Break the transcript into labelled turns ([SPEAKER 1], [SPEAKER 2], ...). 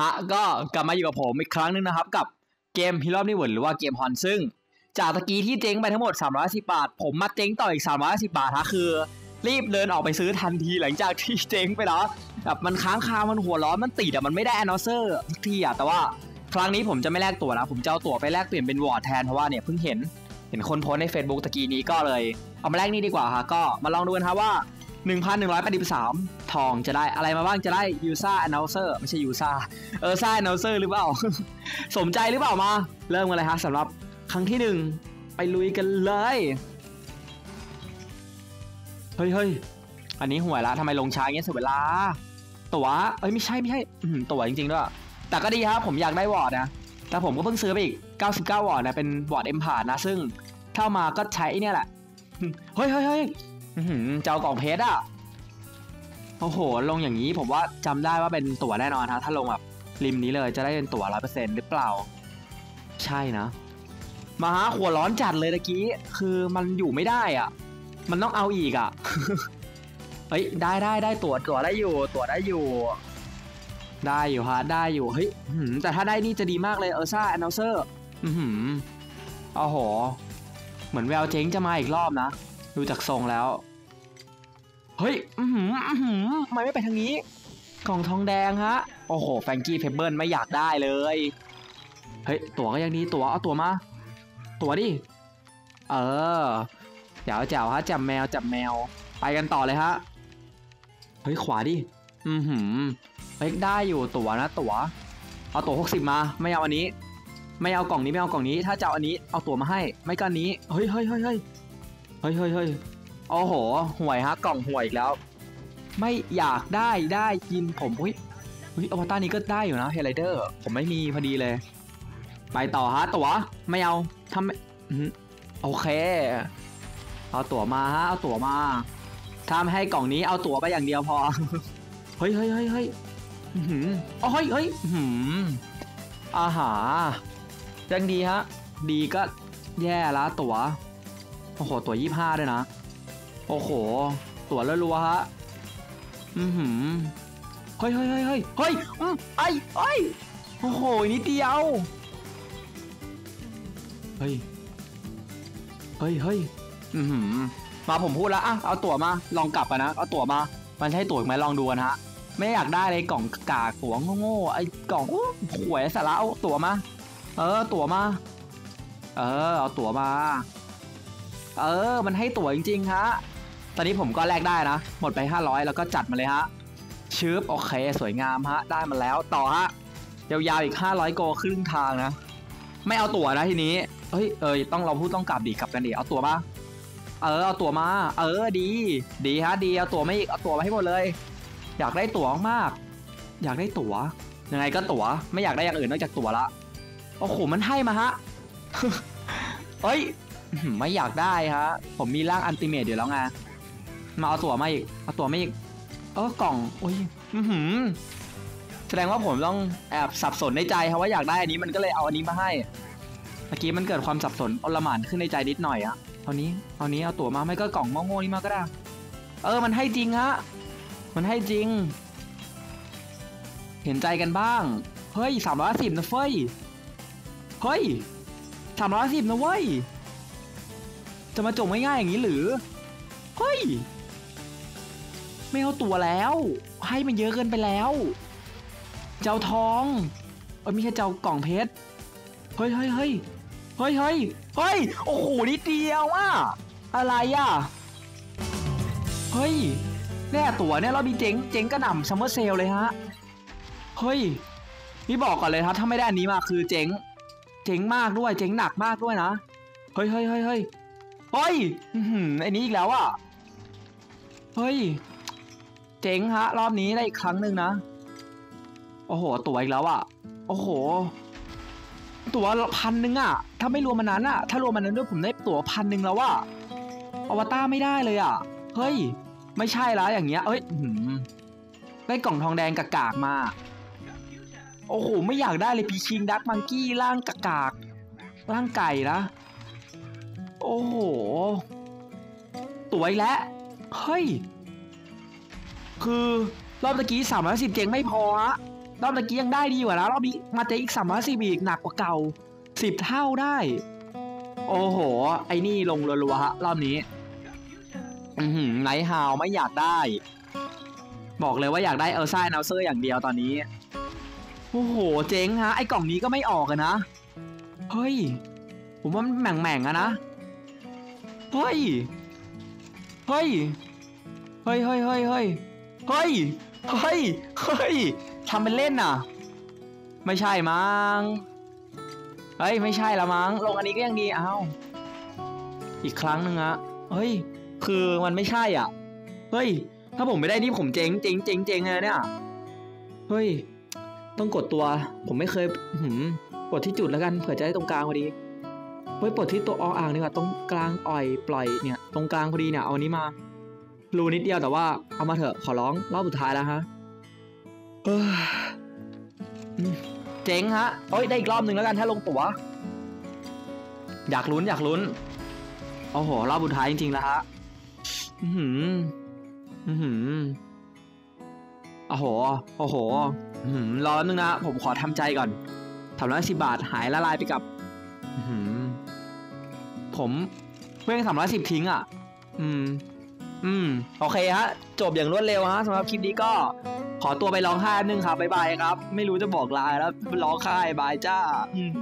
[SPEAKER 1] ฮะก็กลับมาอยู่กับผมอีกครั้งหนึ่งนะครับ กับเกมฮิโร่นิเวิร์หรือว่าเกมฮอนซึ่ง จากตะกี้ที่เจ๊งไปทั้งหมด 310 บาท ผมมาเจ๊งต่ออีก 310 บาทฮะคือ รีบเดินออกไปซื้อทันทีหลังจากที่เจ๊งไปแล้วแบบมันค้างคา มันหัวร้อน มันติดอะมันไม่ได้แอนนอเซอร์ทุกทีอะแต่ว่าครั้งนี้ผมจะไม่แลกตั๋วนะผมจะเอาตั๋วไปแลกเปลี่ยนเป็นวอร์ดแทนเพราะว่าเนี่ยเพิ่งเห็นเห็นคนโพสใน Facebook ตะกี้นี้ก็เลยเอามาแลกนี่ดีกว่าฮะก็มาลองดูกันครับว่า 1,183 ทองจะได้อะไรมาบ้างจะได้ยูซ่าแอนนอเซอร์ไม่ใช่ยูซ่าเออซ่าแอนนอเซอร์หรือเปล่า สมใจหรือเปล่ามา เริ่มกันเลยฮะสำหรับครั้งที่หนึ่งไปลุยกันเลย เฮ้ยเฮ้ยอันนี้ห่วยละทำไมลงช้าเงี้ยเสียเวลา ตัวเอ้ยไม่ใช่ไม่ใช่ตัวจริงๆด้วย แต่ก็ดีครับ ผมอยากได้วอร์ดนะ แต่ผมก็เพิ่งซื้อไปอีก 99 วอร์ดนะ เป็นวอร์ดเอ็มพาดนะ ซึ่งเข้ามาก็ใช้เนี่ยแหละ เฮ้ยเฮ้ยเฮ้ย เจ้ากล่องเพชรอะ โอ้โห ลงอย่างนี้ผมว่าจำได้ว่าเป็นตั๋วแน่นอนฮะ ถ้าลงแบบริมนี้เลยจะได้เป็นตั๋วร้อยเปอร์เซ็นต์หรือเปล่า ใช่นะ มาฮะหัวร้อนจัดเลยตะกี้ คือมันอยู่ไม่ได้อะ มันต้องเอาอีกอะ เฮ้ย ได้ได้ได้ตั๋วตั๋วได้อยู่ ตั๋วได้อยู่ ได้อยู่ฮะ ได้อยู่ เฮ้ยแต่ถ้าได้นี่จะดีมากเลยเออซ่าแอนนอเซอร์อือหือโอ้โห เหมือนแววเจ๊งจะมาอีกรอบนะ ดูจากทรงแล้ว เฮ้ย อือหืออือหือทำไมไม่ไปทางนี้ กล่องทองแดงฮะ โอ้โห แฟรงกี้เพเบิลไม่อยากได้เลย เฮ้ย ตั๋วก็ยังดี ตั๋ว เอาตั๋วมา ตั๋วดิ เออเจ๋วแจ๋วฮะ จับแมว จับแมว ไปกันต่อเลยฮะ เฮ้ย ขวาดิ อือหือ เฮ้ย ได้อยู่ ตั๋วนะ ตั๋ว เอาตั๋วหกสิบมา ไม่เอาอันนี้ ไม่เอากล่องนี้ ไม่เอากล่องนี้ ถ้าจะเอาอันนี้ เอาตั๋วมาให้ ไม่ก็อันนี้ เฮ้ยเฮ้ยเฮ้ยเฮ้ยเฮ้ยเฮ้ยเฮ้ย โอ้โหห่วยฮะกล่องห่วยอีกแล้ว ไม่อยากได้ได้กินผมอุ้ยอุ้ยอวตารนี้ก็ได้อยู่นะเฮลิเดอร์ผมไม่มีพอดีเลย ไปต่อฮะตั๋วไม่เอาทำไม่โอเค เอาตั๋วมาฮะเอาตั๋วมาถ้าให้กล่องนี้เอาตั๋วไปอย่างเดียวพอ เฮ้ยเฮ้ยเฮ้ยเฮ้ยอ๋อเฮ้ยเฮ้ยอื้อหือาหายังดีฮะ ดีก็แย่ละตั๋วโอ้โหตั๋วยี่ห้าด้วยนะ โอ้โหตั๋วรัวฮะ อือหือ เฮ้ยเฮ้ยเฮ้ยเฮ้ยเฮ้ยอืมไอ้ไอ้ยโอ้โหนิดเดียว เฮ้ย เฮ้ยเฮ้ยอือหือ มาผมพูดแล้วอะเอาตั๋วมา ลองกลับกันนะ เอาตั๋วมา มันใช่ตั๋วไหมลองดูกันฮะ ไม่อยากได้เลยกล่องกากตั๋วโง่ๆ ไอ้กล่องหวยสาระเอาตั๋วมา เออ ตั๋วมา เออ เอาตั๋วมา เออ มันให้ตั๋วจริงๆฮะ ตอนนี้ผมก็แลกได้นะ หมดไป 500 แล้วก็จัดมาเลยฮะชืบโอเค สวยงามฮะ ได้มาแล้วต่อฮะ ยาวๆอีก 500 โกครึ่งทางนะ ไม่เอาตั๋วนะทีนี้ เฮ้ย เอยต้องเราพูดต้องกลับดีกลับกันดีเอาตั๋วมา เออ เอาตั๋วมา เออ ดี ดีฮะ ดี เอาตั๋วไม่อีก เอาตั๋วมาให้หมดเลย อยากได้ตั๋วมาก อยากได้ตั๋ว ยังไงก็ตั๋ว ไม่อยากได้อย่างอื่นนอกจากตั๋วละ โอ้โห มันให้มาฮะ เฮ้ย ไม่อยากได้ฮะ ผมมีร่างอันติเมตอยู่แล้วไง มาเอาตั๋วมาอีก เอาตั๋วมาอีก เออกล่องโอ้ยอือหือ แสดงว่าผมต้องแอบสับสนในใจครับว่าอยากได้อันนี้มันก็เลยเอาอันนี้มาให้ เมื่อกี้มันเกิดความสับสนอลหม่านขึ้นในใจนิดหน่อยอะเอานี้ เอานี้เอาตั๋วมาไม่ก็กล่องโง่ๆนี่มาก็ได้ เออ มันให้จริงฮะ มันให้จริง เห็นใจกันบ้าง เฮ้ยสามร้อยสิบนะเฟ้ย เฮ้ยสามร้อยสิบนะเว้ย จะมาจบง่ายๆอย่างนี้หรือ เฮ้ย ไม่เอาตัวแล้ว ให้มันเยอะเกินไปแล้ว เจ้าทองเออไม่ใช่เจ้ากล่องเพชรเฮ้ยเฮ้ยเฮ้ยเฮ้ยเฮ้ยเฮ้ยโอ้โหนิดเดียวอะอะไรอะเฮ้ยแน่ตัวเนี่ยเรามีเจ๋งเจ๋งกระหน่ำซัมเมอร์เซลเลยฮะเฮ้ยนี่บอกก่อนเลยครับถ้าไม่ได้อันนี้มาคือเจ๋งเจ๋งมากด้วยเจ๋งหนักมากด้วยนะเฮ้ยเฮ้ยเฮ้ยเฮ้ยเฮ้ยไอ้นี้อีกแล้วอะเฮ้ย เจ๋งฮะ รอบนี้ได้อีกครั้งหนึ่งนะ โอ้โห ตั๋วอีกแล้วอะ โอ้โห ตั๋วพันหนึ่งอะ ถ้าไม่รวมมันนั้นอะ ถ้ารวมมันนั้นด้วยผมได้ตั๋วพันหนึ่งแล้วอะ อวตารไม่ได้เลยอะ เฮ้ย ไม่ใช่แล้อย่างเงี้ย เอ้ยหือได้กล่องทองแดงกากๆมา โอ้โห ไม่อยากได้เลยพีชิงดักมังกี้ร่างกากากๆร่างไก่นะ โอ้โห ตัวอีกแล้ว เฮ้ย คือรอบตะกี้310เจงไม่พอฮะรอบตะกี้ยังได้ดีกว่านะรอบนี้มาเจออีกสามร้อยสี่อีกหนักกว่าเก่าสิบเท่าได้ โอ้โห ไอ้นี่ลงรัวๆฮะรอบนี้ อือหือไนท์ฮาวไม่อยากได้ บอกเลยว่าอยากได้เอลซ่าเนลเซอร์อย่างเดียวตอนนี้ โอ้โห เจ๊งฮะ ไอ้กล่องนี้ก็ไม่ออกนะ เฮ้ย ผมว่ามันแหม่งๆอะนะ เฮ้ย เฮ้ย เฮ้ยเฮ้ยเฮ้ยเฮ้ย เฮ้ย เฮ้ย เฮ้ยทำเป็นเล่นน่ะ ไม่ใช่มั้ง เฮ้ย ไม่ใช่ละมั้ง ลงอันนี้ก็ยังดี เอ้าอีกครั้งหนึ่งอะเฮ้ย คือมันไม่ใช่อะ เฮ้ย ถ้าผมไม่ได้นี่ผมเจ๊งเจ๊งเจ๊งเจ๊งเลยเนี่ย เฮ้ย ต้องกดตัว ผมไม่เคยอื้อหือกดที่จุดแล้วกัน เผื่อจะได้ตรงกลางพอดี เฮ้ยปลดที่ตัวออ่างดีกว่า ตรงกลางอ่อยปล่อยเนี่ย ตรงกลางพอดีเนี่ย เอาอันนี้มา รูนิดเดียวแต่ว่าเอามาเถอะขอร้องรอบสุดท้ายแล้วฮะเจ๋งฮะเอ้ยได้อีกรอบหนึ่งแล้วกันถ้าลงตัวอยากลุ้นอยากลุ้นโอ้โหรอบสุดท้ายจริงๆแล้วฮะอือหืออือหือโอ้โหโอ้โหอือหือรอแป๊บนึงนะผมขอทำใจก่อนสามร้อยสิบาทหายละลายไปกับอือหือผมเพิ่งสามร้อยสิบทิ้งอะ อืม อืม โอเคฮะ จบอย่างรวดเร็วฮะสำหรับคลิปนี้ก็ ขอตัวไปร้องไห้นึงครับบ๊ายบายครับ ไม่รู้จะบอกลาแล้วร้องไห้บายจ้า อืม